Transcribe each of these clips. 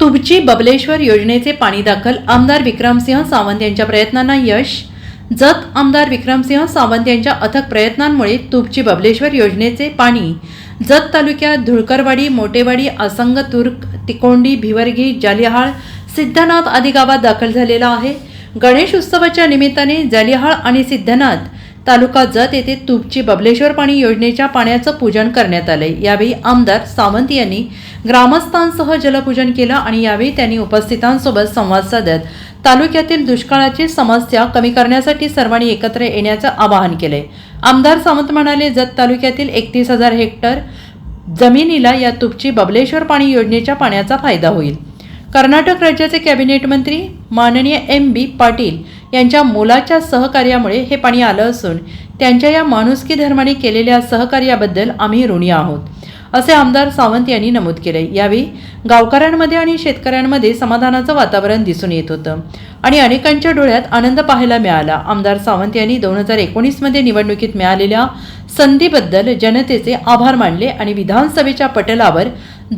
तुबची बबलेश्वर योजनेचे पाणी दाखल आमदार विक्रमसिंह सावंत यांच्या प्रयत्नांना यश. जत आमदार विक्रमसिंह सावंत यांच्या अथक प्रयत्नांमुळे तुबची बबलेश्वर योजनेचे पाणी. जत तालुक्यात धुळकरवाडी मोटेवाडी आसंग तुर्क तिकोंडी भिवर्गी जालिहाळ सिद्धनाथ आदी गावात दाखल झालेला आहे. गणेश उत्सवाच्या निमित्ताने जालिहाळ आणि सिद्धनाथ तालुका जत येथे तुपची बबलेश्वर पाणी योजनेच्या पाण्याचं पूजन करण्यात आले यावेळी आमदार सावंत यांनी ग्रामस्थांसह जलपूजन केलं आणि यावेळी त्यांनी उपस्थितांसोबत संवाद साधत तालुक्यातील दुष्काळाची समस्या कमी करण्यासाठी सर्वांनी एकत्र येण्याचं आवाहन केले आमदार सावंत म्हणाले जत तालुक्यातील एकतीस हजार हेक्टर जमिनीला या तुपची बबलेश्वर पाणी योजनेच्या पाण्याचा फायदा होईल. कर्नाटक राज्याचे कॅबिनेट मंत्री माननीय एम बी पाटील यांच्या मोलाच्या सहकार्यामुळे हे पाणी आलं असून त्यांच्या या माणुसकी धर्माने केलेल्या सहकार्याबद्दल आम्ही ऋणी आहोत. असे आमदार सावंत यांनी नमूद केले यावेळी गावकऱ्यांमध्ये आणि शेतकऱ्यांमध्ये समाधानाचं वातावरण दिसून येत होतं. आणि अनेकांच्या डोळ्यात आनंद पाहायला मिळाला. आमदार सावंत यांनी दोन हजार एकोणीसमध्ये निवडणुकीत मिळालेल्या संधीबद्दल जनतेचे आभार मानले आणि विधानसभेच्या पटलावर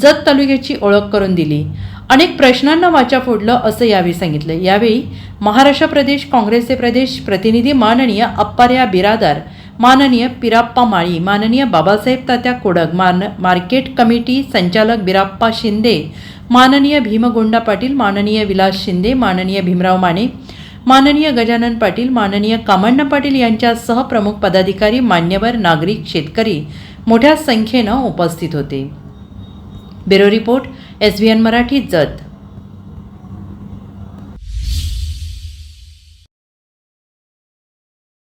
जत तालुक्याची ओळख करून दिली. अनेक प्रश्नांना वाचा फोडलं असं यावेळी सांगितलं. यावेळी महाराष्ट्र प्रदेश काँग्रेसचे प्रदेश प्रतिनिधी माननीय अप्पार्या बिरादार माननीय पिराप्पा माळी माननीय बाबासाहेब तात्या कोडक मान मार्केट कमिटी संचालक बिराप्पा शिंदे माननीय भीमगोंडा पाटील माननीय विलास शिंदे माननीय भीमराव माने माननीय गजानन पाटील माननीय कामण्ण पाटील यांच्यासह प्रमुख पदाधिकारी मान्यवर नागरिक शेतकरी मोठ्या संख्येनं उपस्थित होते. Bureau report S V N Marathi Jath.